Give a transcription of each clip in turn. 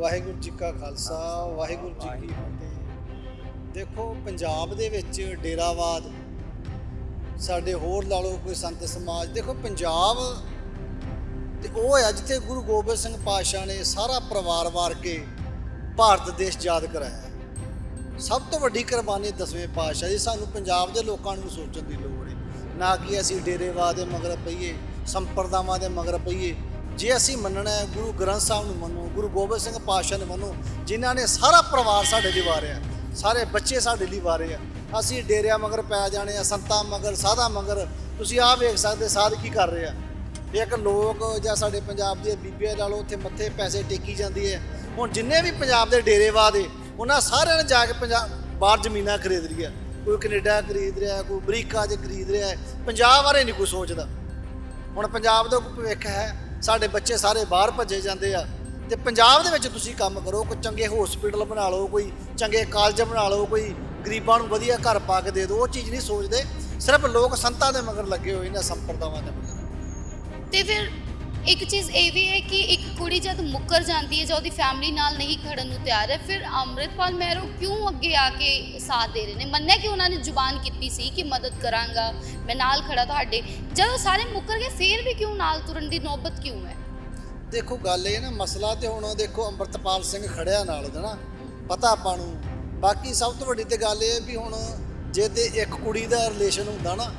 ਵਾਹਿਗੁਰੂ ਜੀ ਕਾ ਖਾਲਸਾ, ਵਾਹਿਗੁਰੂ ਜੀ ਕੀ ਫਤਿਹ। ਦੇਖੋ, ਪੰਜਾਬ ਦੇ ਵਿੱਚ ਡੇਰਾਵਾਦ, ਸਾਡੇ ਹੋਰ ਲਾ ਲਓ ਕੋਈ ਸੰਤ ਸਮਾਜ, ਦੇਖੋ ਪੰਜਾਬ ਤੇ ਉਹ ਹੈ ਜਿੱਥੇ ਗੁਰੂ ਗੋਬਿੰਦ ਸਿੰਘ ਪਾਤਸ਼ਾਹ ਨੇ ਸਾਰਾ ਪਰਿਵਾਰ ਵਾਰ ਕੇ ਭਾਰਤ ਦੇਸ਼ ਯਾਦ ਕਰਾਇਆ। ਸਭ ਤੋਂ ਵੱਡੀ ਕੁਰਬਾਨੀ ਦਸਵੇਂ ਪਾਤਸ਼ਾਹ ਜੀ, ਸਾਨੂੰ ਪੰਜਾਬ ਦੇ ਲੋਕਾਂ ਨੂੰ ਸੋਚਣ ਦੀ ਲੋੜ ਹੈ। ਨਾ ਕਿ ਅਸੀਂ ਡੇਰੇਵਾਦ ਦੇ ਮਗਰ ਪਈਏ, ਸੰਪਰਦਾਵਾਂ ਦੇ ਮਗਰ ਪਈਏ ਜੇ ਅਸੀਂ ਮੰਨਣਾ ਹੈ, ਗੁਰੂ ਗ੍ਰੰਥ ਸਾਹਿਬ ਨੂੰ ਮੰਨੋ, ਗੁਰੂ ਗੋਬਿੰਦ ਸਿੰਘ ਪਾਤਸ਼ਾਹ ਨੂੰ ਮੰਨੋ, ਜਿਨ੍ਹਾਂ ਨੇ ਸਾਰਾ ਪਰਿਵਾਰ ਸਾਡੇ ਲਈ ਵਾਰਿਆ ਸਾਰੇ ਬੱਚੇ ਸਾਡੇ ਲਈ ਵਾਰੇ ਆ। ਅਸੀਂ ਡੇਰਿਆਂ ਮਗਰ ਪੈ ਜਾਣੇ ਆ, ਸੰਤਾਂ ਮਗਰ, ਸਾਧਾਂ ਮਗਰ, ਤੁਸੀਂ ਆਹ ਵੇਖ ਸਕਦੇ, ਸਾਧ ਕੀ ਕਰ ਰਹੇ ਆ? ਇੱਕ ਲੋਕ ਜਾਂ ਸਾਡੇ ਪੰਜਾਬ ਦੇ ਬੀਬੀਆਂ ਲਾ ਲਓ ਉੱਥੇ ਮੱਥੇ ਪੈਸੇ ਟੇਕੀ ਜਾਂਦੀ ਹੈ। ਹੁਣ ਜਿੰਨੇ ਵੀ ਪੰਜਾਬ ਦੇ ਡੇਰੇਵਾਦ ਏ, ਉਹਨਾਂ ਸਾਰਿਆਂ ਨੇ ਜਾ ਕੇ ਪੰਜਾਬ ਬਾਹਰ ਜ਼ਮੀਨਾਂ ਖਰੀਦ ਰਹੀਆਂ ਕੋਈ ਕੈਨੇਡਾ ਖਰੀਦ ਰਿਹਾ, ਕੋਈ ਅਮਰੀਕਾ 'ਚ ਖਰੀਦ ਰਿਹਾ, ਪੰਜਾਬ ਬਾਰੇ ਨਹੀਂ ਕੋਈ ਸੋਚਦਾ। ਹੁਣ ਪੰਜਾਬ ਦਾ ਕੋਈ ਭਵਿੱਖ ਹੈ? ਸਾਡੇ ਬੱਚੇ ਸਾਰੇ ਬਾਹਰ ਭੱਜੇ ਜਾਂਦੇ ਆ। ਤੇ ਪੰਜਾਬ ਦੇ ਵਿੱਚ ਤੁਸੀਂ ਕੰਮ ਕਰੋ, ਕੋਈ ਚੰਗੇ ਹਸਪੀਟਲ ਬਣਾ ਲਓ, ਕੋਈ ਚੰਗੇ ਕਾਲਜ ਬਣਾ ਲਓ, ਕੋਈ ਗਰੀਬਾਂ ਨੂੰ ਵਧੀਆ ਘਰ ਪਾ ਕੇ ਦੇ ਦਿਓ, ਉਹ ਚੀਜ਼ ਨਹੀਂ ਸੋਚਦੇ। ਸਿਰਫ ਲੋਕ ਸੰਤਾਂ ਦੇ ਮਗਰ ਲੱਗੇ ਹੋਏ ਨੇ ਸੰਪਰਦਾਵਾਂ ਦੇ ਮਗਰ। ਤੇ ਫਿਰ ਇੱਕ ਚੀਜ਼ ਇਹ ਵੀ ਹੈ ਕਿ ਇੱਕ ਕੁੜੀ ਜਦ ਮੁੱਕਰ ਜਾਂਦੀ ਹੈ ਜਾਂ ਉਹਦੀ ਫੈਮਿਲੀ ਨਾਲ ਨਹੀਂ ਖੜਨ ਨੂੰ ਤਿਆਰ ਹੈ ਫਿਰ ਅੰਮ੍ਰਿਤਪਾਲ ਮਹਿਰੋ ਕਿਉਂ ਅੱਗੇ ਆ ਕੇ ਸਾਥ ਦੇ ਰਹੇ ਨੇ? ਮੰਨਿਆ ਕਿ ਉਹਨਾਂ ਨੇ ਜ਼ੁਬਾਨ ਕੀਤੀ ਸੀ ਕਿ ਮਦਦ ਕਰਾਂਗਾ ਮੈਂ ਨਾਲ ਖੜਾ ਤੁਹਾਡੇ। ਜਦੋਂ ਸਾਰੇ ਮੁੱਕਰ ਗਏ ਫਿਰ ਵੀ ਕਿਉਂ ਨਾਲ ਤੁਰਨ ਦੀ ਨੌਬਤ ਕਿਉਂ ਹੈ? ਦੇਖੋ ਗੱਲ ਇਹ ਨਾ ਮਸਲਾ ਤੇ ਹੁਣ ਦੇਖੋ ਅੰਮ੍ਰਿਤਪਾਲ ਸਿੰਘ ਖੜਿਆ ਨਾਲ ਉਹਦਾ ਨਾ ਪਤਾ ਆਪਾਂ ਨੂੰ। ਬਾਕੀ ਸਭ ਤੋਂ ਵੱਡੀ ਤੇ ਗੱਲ ਇਹ ਵੀ ਹੁਣ ਜੇ ਤੇ ਇੱਕ ਕੁੜੀ ਦਾ ਰਿਲੇਸ਼ਨ ਹੁੰਦਾ ਨਾ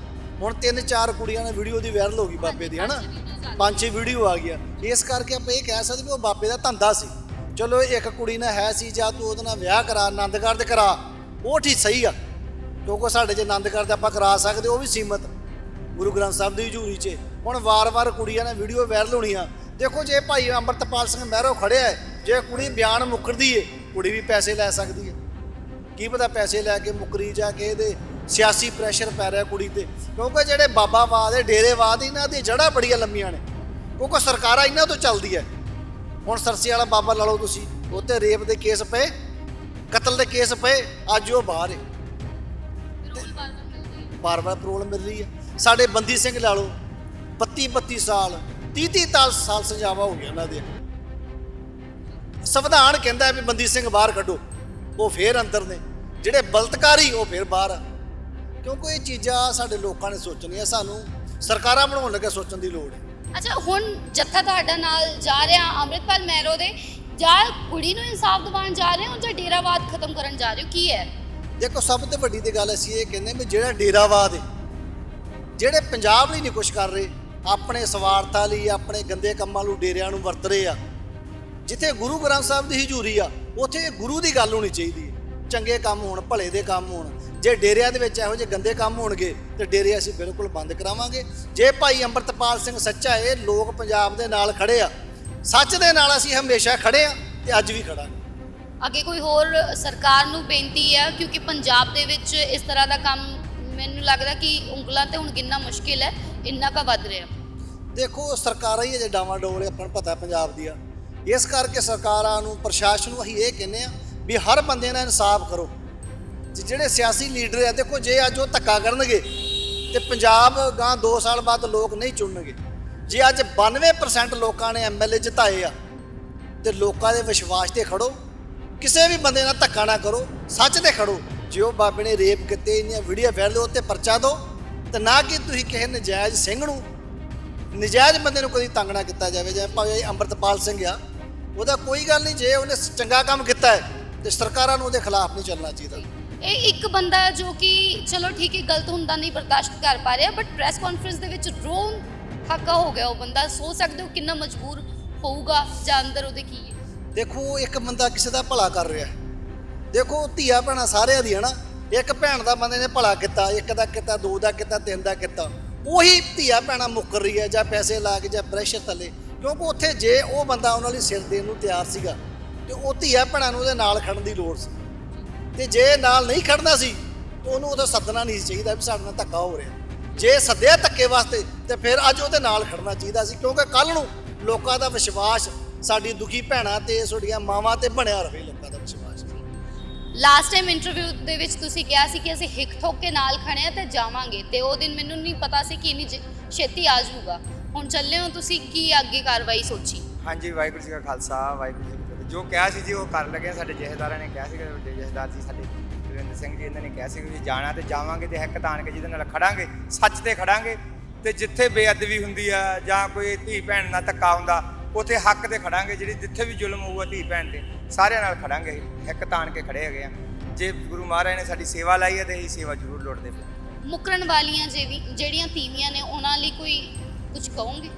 ਹੁਣ ਤਿੰਨ ਚਾਰ ਕੁੜੀਆਂ ਨੇ ਵੀਡੀਓ ਦੀ ਵਾਇਰਲ ਹੋ ਗਈ ਬਾਬੇ ਦੀ ਹਨਾ ਪੰਜ ਛੇ ਵੀਡੀਓ ਆ ਗਿਆ ਇਸ ਕਰਕੇ ਆਪਾਂ ਇਹ ਕਹਿ ਸਕਦੇ ਵੀ ਉਹ ਬਾਬੇ ਦਾ ਧੰਦਾ ਸੀ। ਚਲੋ ਇੱਕ ਕੁੜੀ ਨਾਲ ਹੈ ਸੀ ਜਾਂ ਤੂੰ ਉਹਦੇ ਨਾਲ ਵਿਆਹ ਕਰਾ, ਆਨੰਦਗੜ੍ਹ ਦੇ ਕਰਾ, ਉਹ ਠੀਕ ਸਹੀ ਆ। ਕਿਉਂਕਿ ਸਾਡੇ ਜੇ ਆਨੰਦਗੜ੍ਹ ਦੇ ਆਪਾਂ ਕਰਾ ਸਕਦੇ, ਉਹ ਵੀ ਸੀਮਤ। ਗੁਰੂ ਗ੍ਰੰਥ ਸਾਹਿਬ ਦੀ ਹਜ਼ੂਰੀ 'ਚ। ਹੁਣ ਵਾਰ-ਵਾਰ ਕੁੜੀਆਂ ਨੇ ਵੀਡੀਓ ਵਾਇਰਲ ਹੋਣੀਆਂ। ਦੇਖੋ ਜੇ ਭਾਈ ਅੰਮ੍ਰਿਤਪਾਲ ਸਿੰਘ ਮਹਿਰੋ ਖੜਿਆ ਹੈ, ਜੇ ਕੁੜੀ ਬਿਆਨ ਮੁੱਕਰਦੀ ਏ, ਕੁੜੀ ਵੀ ਪੈਸੇ ਲੈ ਸਕਦੀ ਹੈ ਕੀ ਪਤਾ ਪੈਸੇ ਲੈ ਕੇ ਮੁੱਕਰੀ ਜਾ ਕੇ ਇਹਦੇ ਸਿਆਸੀ ਪ੍ਰੈਸ਼ਰ ਪੈ ਰਿਹਾ ਕੁੜੀ ਤੇ। ਕਿਉਂਕਿ ਜਿਹੜੇ ਬਾਬਾਵਾਦ ਦੇ ਡੇਰੇਵਾਦ ਇਹਨਾਂ ਦੀ ਜੜ੍ਹਾਂ ਬੜੀਆਂ ਲੰਮੀਆਂ ਨੇ। ਕਿਉਂਕਿ ਸਰਕਾਰਾਂ ਇਹਨਾਂ ਤੋਂ ਚੱਲਦੀ ਹੈ। ਹੁਣ ਸਰਸੀ ਵਾਲਾ ਬਾਬਾ ਲਾ ਲਓ ਤੁਸੀਂ ਉੱਤੇ ਰੇਪ ਦੇ ਕੇਸ ਪਏ, ਕਤਲ ਦੇ ਕੇਸ ਪਏ, ਅੱਜ ਉਹ ਬਾਹਰ ਹੈ। ਬਾਰ-ਬਾਰ ਪ੍ਰੋਬਲਮ ਮਿਲ ਰਹੀ ਹੈ। ਸਾਡੇ ਬੰਦੀ ਸਿੰਘ ਲਾ ਲਓ 32 32 ਸਾਲ 30 30 ਸਾਲ ਸਜ਼ਾਵਾ ਹੋ ਗਿਆ ਉਹਨਾਂ ਦੇ ਸੰਵਿਧਾਨ ਕਹਿੰਦਾ ਹੈ ਵੀ ਬੰਦੀ ਸਿੰਘ ਬਾਹਰ ਕੱਢੋ, ਉਹ ਫੇਰ ਅੰਦਰ ਨੇ। ਜਿਹੜੇ ਬਲਤਕਾਰੀ, ਉਹ ਫੇਰ ਬਾਹਰ ਆ। ਕਿਉਂਕਿ ਇਹ ਚੀਜ਼ਾਂ ਸਾਡੇ ਲੋਕਾਂ ਨੇ ਸੋਚਣੀਆਂ, ਸਾਨੂੰ ਸਰਕਾਰਾਂ ਬਣਾਉਣ ਲੱਗੇ ਸੋਚਣ ਦੀ ਲੋੜ ਹੈ। ਅੱਛਾ, ਹੁਣ ਜੱਥਾ ਤੁਹਾਡਾ ਨਾਲ ਜਾ ਰਿਹਾ ਅੰਮ੍ਰਿਤਪਾਲ ਮਹਿਰੋ ਦੇ, ਜਾਂ ਕੁੜੀ ਨੂੰ ਇਨਸਾਫ ਦਿਵਾਉਣ ਜਾ ਰਹੇ ਹੋ ਜਾਂ ਡੇਰਾਵਾਦ ਖਤਮ ਕਰਨ ਜਾ ਰਹੇ ਹੋ? ਕੀ ਹੈ? ਦੇਖੋ, ਸਭ ਤੋਂ ਵੱਡੀ ਤੇ ਗੱਲ ਅਸੀਂ ਇਹ ਕਹਿੰਦੇ ਵੀ ਜਿਹੜਾ ਡੇਰਾਵਾਦ ਹੈ, ਜਿਹੜੇ ਪੰਜਾਬ ਲਈ ਨਹੀਂ ਕੁਛ ਕਰ ਰਹੇ, ਆਪਣੇ ਸਵਾਰਥਾਂ ਲਈ, ਆਪਣੇ ਗੰਦੇ ਕੰਮਾਂ ਨੂੰ ਡੇਰਿਆਂ ਨੂੰ ਵਰਤ ਰਹੇ ਆ, ਜਿੱਥੇ ਗੁਰੂ ਗ੍ਰੰਥ ਸਾਹਿਬ ਦੀ ਹਜ਼ੂਰੀ ਆ, ਉੱਥੇ ਗੁਰੂ ਦੀ ਗੱਲ ਹੋਣੀ ਚਾਹੀਦੀ ਹੈ। ਚੰਗੇ ਕੰਮ ਹੋਣ, ਭਲੇ ਦੇ ਕੰਮ ਹੋਣ। ਜੇ ਡੇਰਿਆਂ ਦੇ ਵਿੱਚ ਇਹੋ ਜਿਹੇ ਗੰਦੇ ਕੰਮ ਹੋਣਗੇ ਤੇ ਡੇਰੇ ਅਸੀਂ ਬਿਲਕੁਲ ਬੰਦ ਕਰਾਵਾਂਗੇ। ਜੇ ਭਾਈ ਅੰਮ੍ਰਿਤਪਾਲ ਸਿੰਘ ਸੱਚਾ ਹੈ ਲੋਕ ਪੰਜਾਬ ਦੇ ਨਾਲ ਖੜੇ ਆ। ਸੱਚ ਦੇ ਨਾਲ ਅਸੀਂ ਹਮੇਸ਼ਾ ਖੜੇ ਆ ਤੇ ਅੱਜ ਵੀ ਖੜਾਂਗੇ ਅੱਗੇ ਕੋਈ ਹੋਰ ਸਰਕਾਰ ਨੂੰ ਬੇਨਤੀ ਹੈ ਕਿਉਂਕਿ ਪੰਜਾਬ ਦੇ ਵਿੱਚ ਇਸ ਤਰ੍ਹਾਂ ਦਾ ਕੰਮ ਮੈਨੂੰ ਲੱਗਦਾ ਕਿ ਉਂਗਲਾਂ ਤੇ ਹੁਣ ਗਿਣਨਾ ਮੁਸ਼ਕਿਲ ਹੈ ਇੰਨਾ ਕਾ ਵੱਧ ਰਿਹਾ। ਦੇਖੋ ਸਰਕਾਰਾਂ ਹੀ ਅਜੇ ਡਾਵਾਂ ਡੋਲ ਆਪਾਂ ਨੂੰ ਪਤਾ ਪੰਜਾਬ ਦੀਆਂ। ਇਸ ਕਰਕੇ ਸਰਕਾਰਾਂ ਨੂੰ ਪ੍ਰਸ਼ਾਸਨ ਨੂੰ ਅਸੀਂ ਇਹ ਕਹਿੰਦੇ ਆ ਵੀ ਹਰ ਬੰਦੇ ਨਾਲ ਇਨਸਾਫ ਕਰੋ। ਜਿਹੜੇ ਸਿਆਸੀ ਲੀਡਰ ਆ, ਦੇਖੋ ਜੇ ਅੱਜ ਉਹ ਧੱਕਾ ਕਰਨਗੇ ਤੇ ਪੰਜਾਬ ਗਾਂ 2 ਸਾਲ ਬਾਅਦ ਲੋਕ ਨਹੀਂ ਚੁਣਨਗੇ। ਜੇ ਅੱਜ 92% ਲੋਕਾਂ ਨੇ ਐਮਐਲਏ ਜਿਤਾਏ ਆ, ਤੇ ਲੋਕਾਂ ਦੇ ਵਿਸ਼ਵਾਸ ਤੇ ਖੜੋ, ਕਿਸੇ ਵੀ ਬੰਦੇ ਨਾਲ ਧੱਕਾ ਨਾ ਕਰੋ, ਸੱਚ ਤੇ ਖੜੋ। ਜੇ ਉਹ ਬਾਬੇ ਨੇ ਰੇਪ ਕੀਤੇ, ਇੰਨੀਆਂ ਵੀਡੀਓ ਫੈਲ ਦਿਓ ਤੇ ਪਰਚਾ ਦਿਓ, ਤੇ ਨਾ ਕਿ ਤੁਸੀਂ ਕਿਸੇ ਨਜਾਇਜ਼ ਸਿੰਘ ਨੂੰ, ਨਜਾਇਜ਼ ਬੰਦੇ ਨੂੰ ਕਦੀ ਤੰਗ ਨਾ ਕੀਤਾ ਜਾਵੇ, ਜਿਵੇਂ ਭਾਵੇਂ ਅੰਮ੍ਰਿਤਪਾਲ ਸਿੰਘ ਆ, ਉਹਦਾ ਕੋਈ ਗੱਲ ਨਹੀਂ, ਜੇ ਉਹਨੇ ਚੰਗਾ ਕੰਮ ਕੀਤਾ ਹੈ, ਤੇ ਸਰਕਾਰਾਂ ਨੂੰ ਉਹਦੇ ਖਿਲਾਫ ਨਹੀਂ ਚੱਲਣਾ ਚਾਹੀਦਾ। ਇਹ ਇੱਕ ਬੰਦਾ ਹੈ ਜੋ ਕਿ ਚਲੋ ਠੀਕ ਹੈ, ਗਲਤ ਹੁੰਦਾ ਨਹੀਂ, ਬਰਦਾਸ਼ਤ ਕਰ ਪਾ ਰਿਹਾ ਬਟ ਪ੍ਰੈਸ ਕਾਨਫਰੰਸ ਦੇ ਵਿੱਚ ਰੋਣ ਹੱਕਾ ਹੋ ਗਿਆ ਉਹ ਬੰਦਾ। ਸੋਚ ਸਕਦੇ ਹੋ ਕਿੰਨਾ ਮਜਬੂਰ ਹੋਊਗਾ ਜਾਂ ਅੰਦਰ ਉਹਦੇ ਕੀ ਹੈ? ਦੇਖੋ, ਇੱਕ ਬੰਦਾ ਕਿਸੇ ਦਾ ਭਲਾ ਕਰ ਰਿਹਾ ਹੈ। ਦੇਖੋ, ਧੀਆ ਭੈਣਾਂ ਸਾਰਿਆਂ ਦੀ ਹੈ ਨਾ। ਇੱਕ ਭੈਣ ਦਾ ਬੰਦੇ ਨੇ ਭਲਾ ਕੀਤਾ, ਇੱਕ ਦਾ ਕੀਤਾ, ਦੋ ਦਾ ਕੀਤਾ, ਤਿੰਨ ਦਾ ਕੀਤਾ। ਉਹੀ ਧੀਆ ਭੈਣਾਂ ਮੁੱਕਰ ਰਹੀ ਹੈ, ਜਾਂ ਪੈਸੇ ਲਾ ਕੇ ਜਾਂ ਪ੍ਰੈਸ਼ਰ ਥੱਲੇ। ਕਿਉਂਕਿ ਉੱਥੇ ਜੇ ਉਹ ਬੰਦਾ ਉਹਨਾਂ ਲਈ ਸਿਰ ਦੇਣ ਨੂੰ ਤਿਆਰ ਸੀਗਾ, ਤੇ ਉਹ ਧੀਆ ਭੈਣਾਂ ਨੂੰ ਉਹਦੇ ਨਾਲ ਖੜਨ ਦੀ ਲੋੜ ਸੀ। ਤੇ ਜੇ ਨਾਲ ਨਹੀਂ ਖੜਨਾ ਸੀ ਉਹਨੂੰ ਉਦੋਂ ਸੱਦਣਾ ਨਹੀਂ ਚਾਹੀਦਾ ਵੀ ਸਾਡੇ ਨਾਲ ਧੱਕਾ ਹੋ ਰਿਹਾ। ਜੇ ਸੱਦਿਆ ਧੱਕੇ ਵਾਸਤੇ ਤੇ ਫਿਰ ਅੱਜ ਉਹਦੇ ਨਾਲ ਖੜਨਾ ਚਾਹੀਦਾ ਸੀ ਕਿਉਂਕਿ ਕੱਲ ਨੂੰ ਲੋਕਾਂ ਦਾ ਵਿਸ਼ਵਾਸ ਸਾਡੀ ਦੁਖੀ ਭੈਣਾਂ ਤੇ ਸਾਡੀਆਂ ਮਾਵਾਂ ਤੇ ਬਣਿਆ ਰਵੇ ਲੋਕਾਂ ਦਾ ਵਿਸ਼ਵਾਸ। ਲਾਸਟ ਟਾਈਮ ਇੰਟਰਵਿਊ ਦੇ ਵਿੱਚ ਤੁਸੀਂ ਕਿਹਾ ਸੀ ਕਿ ਅਸੀਂ ਹਿੱਕ ਠੋਕ ਕੇ ਨਾਲ ਖੜੇ ਆ ਤੇ ਜਾਵਾਂਗੇ ਤੇ ਉਹ ਦਿਨ ਮੈਨੂੰ ਨਹੀਂ ਪਤਾ ਸੀ ਕਿ ਇੰਨੀ ਜ- ਛੇਤੀ ਆ ਜਾਊਗਾ। ਹੁਣ ਚੱਲੇ ਹੋ ਤੁਸੀਂ ਕੀ ਅੱਗੇ ਕਾਰਵਾਈ ਸੋਚੀ? ਹਾਂਜੀ ਵਾਹਿਗੁਰੂ ਜੀ ਕਾ ਖਾਲਸਾ ਵਾਹਿਗੁਰੂ ਜੀ ਕੀ ਫਤਿਹ ਜੋ ਕਿਹਾ ਸੀ ਜੀ, ਉਹ ਕਰ ਲੱਗੇ ਸਾਡੇ ਜਥੇਦਾਰਾਂ ਨੇ ਕਿਹਾ ਸੀ ਕਿ ਵੱਡੇ ਜਥੇਦਾਰ ਜੀ, ਸਾਡੇ ਗੁਰਿੰਦਰ ਸਿੰਘ ਜੀ ਇਹਨਾਂ ਨੇ ਕਿਹਾ ਸੀ ਕਿ ਜਾਣਾ ਤੇ ਜਾਵਾਂਗੇ ਤੇ ਹੱਕ ਤਾਣ ਕੇ ਜਿਹਦੇ ਨਾਲ ਖੜਾਂਗੇ, ਸੱਚ ਤੇ ਖੜਾਂਗੇ ਤੇ ਜਿੱਥੇ ਬੇਅਦਬੀ ਹੁੰਦੀ ਆ ਜਾਂ ਕੋਈ ਧੀ ਭੈਣ ਨਾਲ ਧੱਕਾ ਹੁੰਦਾ, ਉਥੇ ਹੱਕ ਤੇ ਖੜਾਂਗੇ, ਜਿਹੜੀ ਜਿੱਥੇ ਵੀ ਜ਼ੁਲਮ ਹੋਊਗਾ ਧੀ ਭੈਣ ਤੇ, ਸਾਰਿਆਂ ਨਾਲ ਖੜਾਂਗੇ ਹੱਕ ਤਾਣ ਕੇ ਖੜੇ ਹੈਗੇ ਆ। ਜੇ ਗੁਰੂ ਮਹਾਰਾਜ ਨੇ ਸਾਡੀ ਸੇਵਾ ਲਾਈ ਹੈ ਤੇ ਇਹ ਸੇਵਾ ਜ਼ਰੂਰ ਲੋੜਦੇ ਪਏ। ਮੁਕਰਨ ਵਾਲੀਆਂ ਜਿਹੜੀ ਜਿਹੜੀਆਂ ਤੀਵੀਆਂ ਨੇ, ਉਹਨਾਂ ਲਈ ਕੋਈ ਕੁਝ ਕਹੋਗੇ?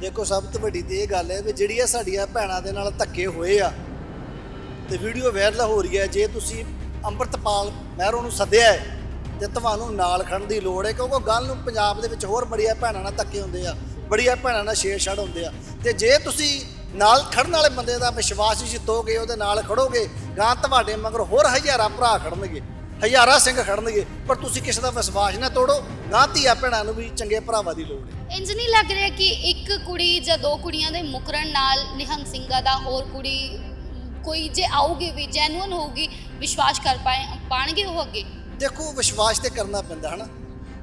ਦੇਖੋ, ਸਭ ਤੋਂ ਵੱਡੀ ਤੇ ਇਹ ਗੱਲ ਹੈ ਵੀ ਜਿਹੜੀਆਂ ਸਾਡੀਆਂ ਭੈਣਾਂ ਦੇ ਨਾਲ ਧੱਕੇ ਹੋਏ ਆ ਤੇ ਵੀਡੀਓ ਵਾਇਰਲ ਹੋ ਰਹੀ ਹੈ, ਜੇ ਤੁਸੀਂ ਅੰਮ੍ਰਿਤਪਾਲ ਮਹਿਰੋਂ ਨੂੰ ਸੱਦਿਆ ਹੈ ਤੇ ਤੁਹਾਨੂੰ ਨਾਲ ਖੜਨ ਦੀ ਲੋੜ ਹੈ, ਕਿਉਂਕਿ ਗੱਲ ਨੂੰ ਪੰਜਾਬ ਦੇ ਵਿੱਚ ਹੋਰ ਬੜੀਆਂ ਭੈਣਾਂ ਨਾਲ ਧੱਕੇ ਹੁੰਦੇ ਆ, ਬੜੀਆਂ ਭੈਣਾਂ ਨਾਲ ਛੇੜਛਾੜ ਹੁੰਦੇ ਆ। ਤੇ ਜੇ ਤੁਸੀਂ ਨਾਲ ਖੜਨ ਵਾਲੇ ਬੰਦੇ ਦਾ ਵਿਸ਼ਵਾਸ ਜਿੱਤੋਗੇ, ਉਹਦੇ ਨਾਲ ਖੜੋਗੇ ਗਾਂ ਤੁਹਾਡੇ ਮਗਰ ਹੋਰ ਹਜ਼ਾਰਾਂ ਭਰਾ ਖੜਨਗੇ। ਹਜ਼ਾਰਾਂ ਸਿੰਘ ਖੜਨਗੇ ਪਰ ਤੁਸੀਂ ਕਿਸੇ ਦਾ ਵਿਸ਼ਵਾਸ ਨਾ ਤੋੜੋ ਗਾਂ ਧੀਆ ਭੈਣਾਂ ਨੂੰ ਵੀ ਚੰਗੇ ਭਰਾਵਾਂ ਦੀ ਲੋੜ ਹੈ। ਇੰਜ ਨਹੀਂ ਲੱਗ ਰਿਹਾ ਕਿ ਇੱਕ ਕੁੜੀ ਜਾਂ ਦੋ ਕੁੜੀਆਂ ਦੇ ਮੁਕਰਨ ਨਾਲ ਨਿਹੰਗ ਸਿੰਘਾਂ ਦਾ ਹੋਰ ਕੁੜੀ ਕੋਈ ਜੇ ਆਊਗੀ ਵੀ ਜੈਨੂਨ ਹੋਊਗੀ ਵਿਸ਼ਵਾਸ ਕਰ ਪਾਏ ਪਾਣਗੇ ਉਹ ਅੱਗੇ? ਦੇਖੋ ਵਿਸ਼ਵਾਸ ਤੇ ਕਰਨਾ ਪੈਂਦਾ ਹਨਾ?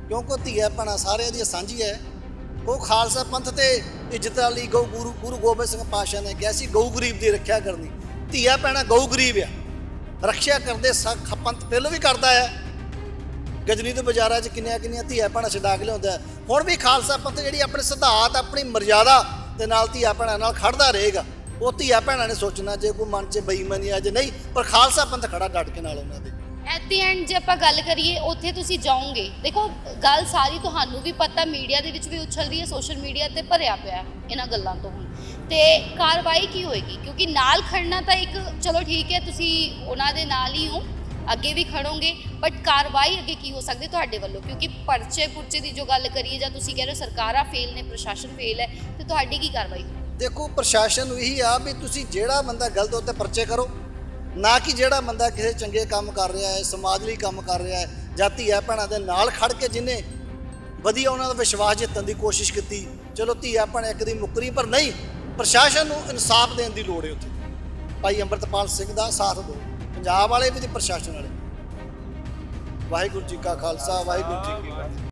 ਕਿਉਂਕਿ ਧੀਆ ਭੈਣਾਂ ਸਾਰਿਆਂ ਦੀ ਸਾਂਝੀ ਹੈ। ਉਹ ਖਾਲਸਾ ਪੰਥ ਤੇ ਇੱਜ਼ਤ ਵਾਲੀ ਗਊ ਗੁਰੂ ਗੁਰੂ ਗੋਬਿੰਦ ਸਿੰਘ ਪਾਸ਼ਾ ਨੇ ਕਿਹਾ ਸੀ ਗਊ ਗਰੀਬ ਦੀ ਰੱਖਿਆ ਕਰਨੀ। ਧੀਆ ਭੈਣਾਂ ਗਊ ਗਰੀਬ ਆ। ਰੱਖਿਆ ਕਰਦੇ ਸਖ ਪੰਥ ਪਹਿਲਾਂ ਵੀ ਕਰਦਾ ਹੈ। ਗਜਨੀ ਦੇ ਬਾਜ਼ਾਰਾਂ 'ਚ ਕਿੰਨੀਆਂ ਕਿੰਨੀਆਂ ਧੀਆ ਭੈਣਾਂ ਛਡਾ ਕੇ ਲਿਆਉਂਦਾ ਹੁਣ ਵੀ ਖਾਲਸਾ ਪੰਥ ਜਿਹੜੀ ਆਪਣੇ ਸਿਧਾਂਤ, ਆਪਣੀ ਮਰਜ਼ਾਦਾ ਦੇ ਨਾਲ ਧੀਆ ਭੈਣਾਂ ਨਾਲ ਖੜਦਾ ਰਹੇਗਾ। ਉਹ ਧੀਆ ਭੈਣਾਂ ਨੇ ਸੋਚਣਾ ਜੇ ਕੋਈ ਮਨ 'ਚ ਬੇਈਮਾਨੀ ਆ ਜੇ ਨਹੀਂ, ਪਰ ਖਾਲਸਾ ਪੰਥ ਖੜਾ ਡਟ ਕੇ ਨਾਲ ਉਹਨਾਂ ਦੇ। ਐਟ ਦੀ ਐਂਡ ਜੇ ਆਪਾਂ ਗੱਲ ਕਰੀਏ, ਉੱਥੇ ਤੁਸੀਂ ਜਾਓਗੇ। ਦੇਖੋ, ਗੱਲ ਸਾਰੀ ਤੁਹਾਨੂੰ ਵੀ ਪਤਾ, ਮੀਡੀਆ ਦੇ ਵਿੱਚ ਵੀ ਉਛਲਦੀ ਹੈ, ਸੋਸ਼ਲ ਮੀਡੀਆ ਤੇ ਭਰਿਆ ਪਿਆ ਇਹਨਾਂ ਗੱਲਾਂ ਤੋਂ ਹੁਣ। ਤੇ ਕਾਰਵਾਈ ਕੀ ਹੋਏਗੀ? ਕਿਉਂਕਿ ਨਾਲ ਖੜਨਾ ਤਾਂ ਇੱਕ, ਚਲੋ ਠੀਕ ਹੈ, ਤੁਸੀਂ ਉਹਨਾਂ ਦੇ ਨਾਲ ਹੀ ਹੋ, ਅੱਗੇ ਵੀ ਖੜੋਗੇ ਬਟ ਕਾਰਵਾਈ ਅੱਗੇ ਕੀ ਹੋ ਸਕਦੀ ਤੁਹਾਡੇ ਵੱਲੋਂ? ਕਿਉਂਕਿ ਪਰਚੇ ਪੁਰਚੇ ਦੀ ਜੋ ਗੱਲ ਕਰੀਏ ਜਾਂ ਤੁਸੀਂ ਕਹਿ ਰਹੇ ਹੋ ਸਰਕਾਰਾਂ ਫੇਲ ਨੇ, ਪ੍ਰਸ਼ਾਸਨ ਫੇਲ ਹੈ, ਤੇ ਤੁਹਾਡੀ ਕੀ ਕਾਰਵਾਈ ਦੇਖੋ, ਪ੍ਰਸ਼ਾਸਨ ਨੂੰ ਇਹੀ ਆ ਵੀ ਤੁਸੀਂ ਜਿਹੜਾ ਬੰਦਾ ਗਲਤ ਉੱਤੇ ਪਰਚੇ ਕਰੋ, ਨਾ ਕਿ ਜਿਹੜਾ ਬੰਦਾ ਕਿਸੇ ਚੰਗੇ ਕੰਮ ਕਰ ਰਿਹਾ ਹੈ, ਸਮਾਜ ਲਈ ਕੰਮ ਕਰ ਰਿਹਾ ਹੈ, ਜਾਂ ਧੀਆ ਭੈਣਾਂ ਦੇ ਨਾਲ ਖੜ ਕੇ ਜਿਹਨੇ ਵਧੀਆ ਉਹਨਾਂ ਦਾ ਵਿਸ਼ਵਾਸ ਜਿੱਤਣ ਦੀ ਕੋਸ਼ਿਸ਼ ਕੀਤੀ, ਚਲੋ ਧੀਆ ਭੈਣ ਇੱਕ ਦੀ ਮੁੱਕਰੀ ਪਰ ਨਹੀਂ ਪ੍ਰਸ਼ਾਸਨ ਨੂੰ ਇਨਸਾਫ ਦੇਣ ਦੀ ਲੋੜ ਹੈ ਉੱਥੇ। ਭਾਈ ਅੰਮ੍ਰਿਤਪਾਲ ਸਿੰਘ ਦਾ ਸਾਥ ਦਿਓ। ਪੰਜਾਬ ਵਾਲੇ ਵੀ ਤੇ ਪ੍ਰਸ਼ਾਸਨ ਵਾਲੇ। ਵਾਹਿਗੁਰੂ ਜੀ ਕਾ ਖਾਲਸਾ, ਵਾਹਿਗੁਰੂ ਜੀ ਕੀ ਫਤਿਹ।